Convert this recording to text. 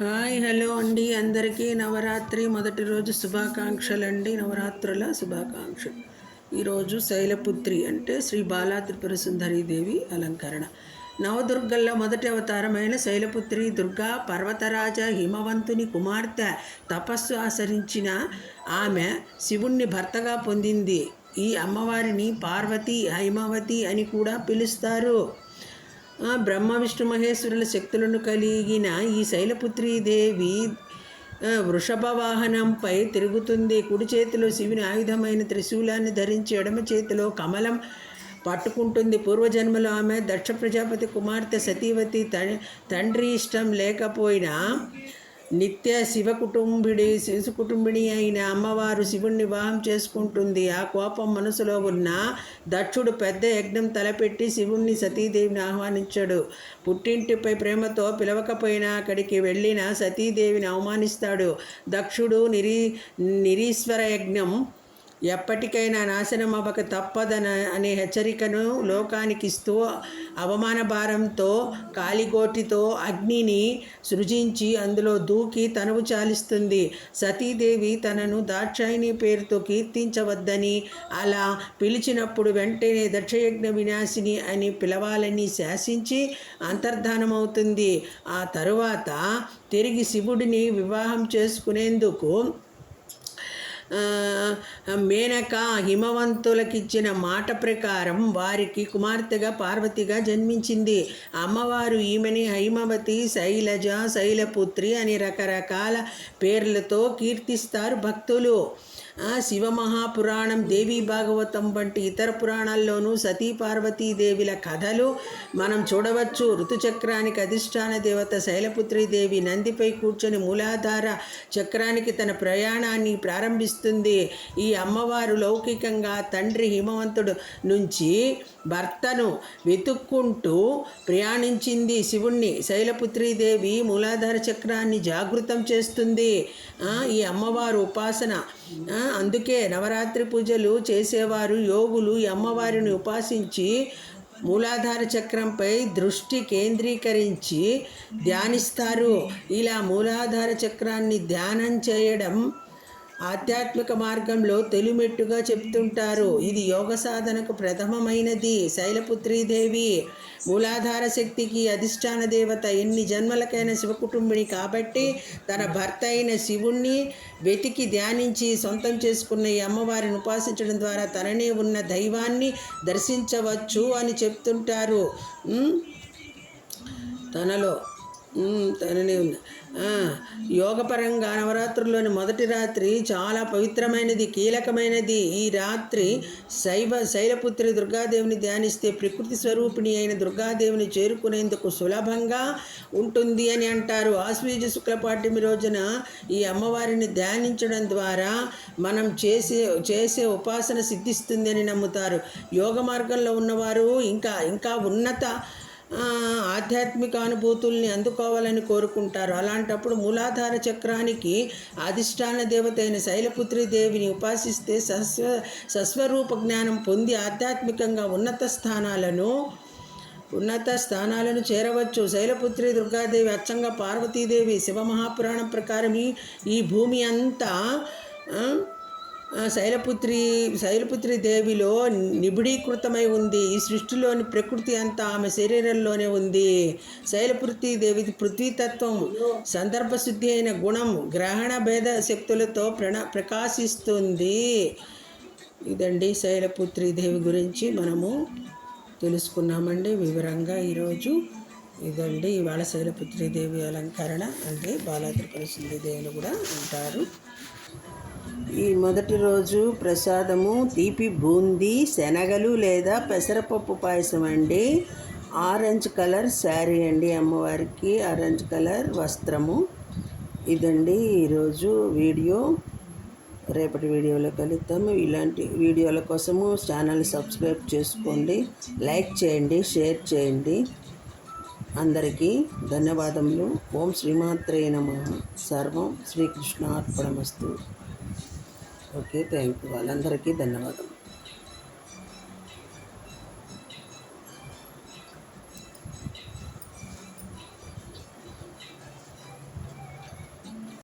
Hi hello అండి. అందరికీ నవరాత్రి మొదటి రోజు శుభాకాంక్షలు అండి నవరాత్రుల శుభాకాంక్షలు. ఈరోజు శైలపుత్రి అంటే శ్రీ బాలా త్రిపుర సుందరీదేవి అలంకరణ. నవదుర్గల్లో మొదటి అవతారమైన శైలపుత్రి దుర్గా పర్వతరాజ హిమవంతుని కుమార్తె తపస్సు ఆచరించిన ఆమె శివుణ్ణి భర్తగా పొందింది. ఈ అమ్మవారిని పార్వతి హైమవతి అని కూడా పిలుస్తారు. బ్రహ్మ విష్ణు మహేశ్వరుల శక్తులను కలిగిన ఈ శైలపుత్రీదేవి వృషభ వాహనంపై తిరుగుతుంది. కుడి చేతిలో శివుని ఆయుధమైన త్రిశూలాన్ని ధరించి ఎడమ చేతిలో కమలం పట్టుకుంటుంది. పూర్వజన్మలో ఆమె దక్ష ప్రజాపతి కుమార్తె సతీవతి తండ్రి ఇష్టం లేకపోయినా నిత్య శివ కుటుంబిడి శిశు కుటుంబిణి అయిన అమ్మవారు శివుణ్ణి వివాహం చేసుకుంటుంది. ఆ కోపం మనసులో ఉన్న దక్షుడు పెద్ద యజ్ఞం తలపెట్టి శివుణ్ణి సతీదేవిని ఆహ్వానించాడు. పుట్టింటిపై ప్రేమతో పిలవకపోయినా అక్కడికి వెళ్ళిన సతీదేవిని అవమానిస్తాడు. దక్షుడు నిరీ నిరీశ్వర యజ్ఞం ఎప్పటికైనా నాశనం అవ్వక తప్పదన అనే హెచ్చరికను లోకానికిస్తూ అవమాన భారంతో కాలిగోటితో అగ్నిని సృజించి అందులో దూకి తనువు చాలిస్తుంది. సతీదేవి తనను దాక్షాయిని పేరుతో కీర్తించవద్దని అలా పిలిచినప్పుడు వెంటనే దక్షయజ్ఞ వినాశిని అని పిలవాలని శాసించి అంతర్ధానమవుతుంది. ఆ తరువాత తిరిగి శివుడిని వివాహం చేసుకునేందుకు మేనక హిమవంతులకిచ్చిన మాట ప్రకారం వారికి కుమార్తెగా పార్వతిగా జన్మించింది. అమ్మవారు ఈమెని హైమవతి శైలజ శైలపుత్రి అని రకరకాల పేర్లతో కీర్తిస్తారు భక్తులు. శివమహాపురాణం దేవీ భాగవతం వంటి ఇతర పురాణాల్లోనూ సతీ పార్వతీదేవిల కథలు మనం చూడవచ్చు. ఋతుచక్రానికి అధిష్టాన దేవత శైలపుత్రీదేవి నందిపై కూర్చొని మూలాధార చక్రానికి తన ప్రయాణాన్ని ప్రారంభిస్తుంది. ఈ అమ్మవారు లౌకికంగా తండ్రి హిమవంతుడు నుంచి భర్తను వెతుక్కుంటూ ప్రయాణించింది. శివుణ్ణి శైలపుత్రీదేవి మూలాధార చక్రాన్ని జాగృతం చేస్తుంది. ఈ అమ్మవారు ఉపాసన అందుకే నవరాత్రి పూజలు చేసేవారు యోగులు ఈ అమ్మవారిని ఉపాసించి మూలాధార చక్రంపై దృష్టి కేంద్రీకరించి ధ్యానిస్తారు. ఇలా మూలాధార చక్రాన్ని ధ్యానం చేయడం ఆధ్యాత్మిక మార్గంలో తెలుమెట్టుగా చెప్తుంటారు. ఇది యోగ సాధనకు ప్రథమమైనది. శైలపుత్రీదేవి మూలాధార శక్తికి అధిష్టాన దేవత ఎన్ని జన్మలకైన శివకుటుంబిని కాబట్టి తన భర్త అయిన శివుణ్ణి వెతికి ధ్యానించి సొంతం చేసుకున్న ఈ అమ్మవారిని ఉపాసించడం ద్వారా తననే ఉన్న దైవాన్ని దర్శించవచ్చు అని చెప్తుంటారు. తనలో తననే ఉంది. యోగపరంగా నవరాత్రుల్లోని మొదటి రాత్రి చాలా పవిత్రమైనది కీలకమైనది. ఈ రాత్రి శైవ శైలపుత్రి దుర్గాదేవిని ధ్యానిస్తే ప్రకృతి స్వరూపిణి అయిన దుర్గాదేవిని చేరుకునేందుకు సులభంగా ఉంటుంది అని అంటారు. ఆశ్వీజ శుక్లపాఠ్యమి రోజున ఈ అమ్మవారిని ధ్యానించడం ద్వారా మనం చేసే చేసే ఉపాసన సిద్ధిస్తుంది అని నమ్ముతారు. యోగ మార్గంలో ఉన్నవారు ఇంకా ఇంకా ఉన్నత ఆధ్యాత్మిక అనుభూతుల్ని అందుకోవాలని కోరుకుంటారు. అలాంటప్పుడు మూలాధార చక్రానికి అధిష్టాన దేవత అయిన శైలపుత్రి దేవిని ఉపాసిస్తే సస్వ సస్వరూప జ్ఞానం పొంది ఆధ్యాత్మికంగా ఉన్నత స్థానాలను ఉన్నత స్థానాలను చేరవచ్చు. శైలపుత్రి దుర్గాదేవి అచ్చంగా పార్వతీదేవి శివమహాపురాణం ప్రకారం ఈ భూమి అంతా శైలపుత్రి శైలపుత్రి దేవిలో నిబిడీకృతమై ఉంది. ఈ సృష్టిలోని ప్రకృతి అంతా ఆమె శరీరంలోనే ఉంది. శైలపుత్రి దేవి పృథ్వీతత్వం సందర్భశుద్ధి అయిన గుణం గ్రహణ భేద శక్తులతో ప్రణ ప్రకాశిస్తుంది. ఇదండి శైలపుత్రి దేవి గురించి మనము తెలుసుకున్నామండి వివరంగా ఈరోజు. ఇదండి ఇవాళ శైలపుత్రి దేవి అలంకరణ. అంటే బాలాత్రిపుర దేవులు కూడా ఉంటారు. ఈ మొదటి రోజు ప్రసాదము తీపి బూందీ శనగలు లేదా పెసరపప్పు పాయసం అండి. ఆరెంజ్ కలర్ శారీ అండి అమ్మవారికి ఆరెంజ్ కలర్ వస్త్రము. ఇదండి ఈరోజు వీడియో. రేపటి వీడియోలో కలుద్దాము ఇలాంటి వీడియోల కోసము ఛానల్ సబ్స్క్రైబ్ చేసుకోండి. లైక్ చేయండి షేర్ చేయండి. అందరికీ ధన్యవాదములు. ఓం శ్రీమాత్రే నమ. సర్వం శ్రీకృష్ణ అర్పణమస్తు ఓకే థ్యాంక్ యూ వాళ్ళందరికీ ధన్యవాదాలు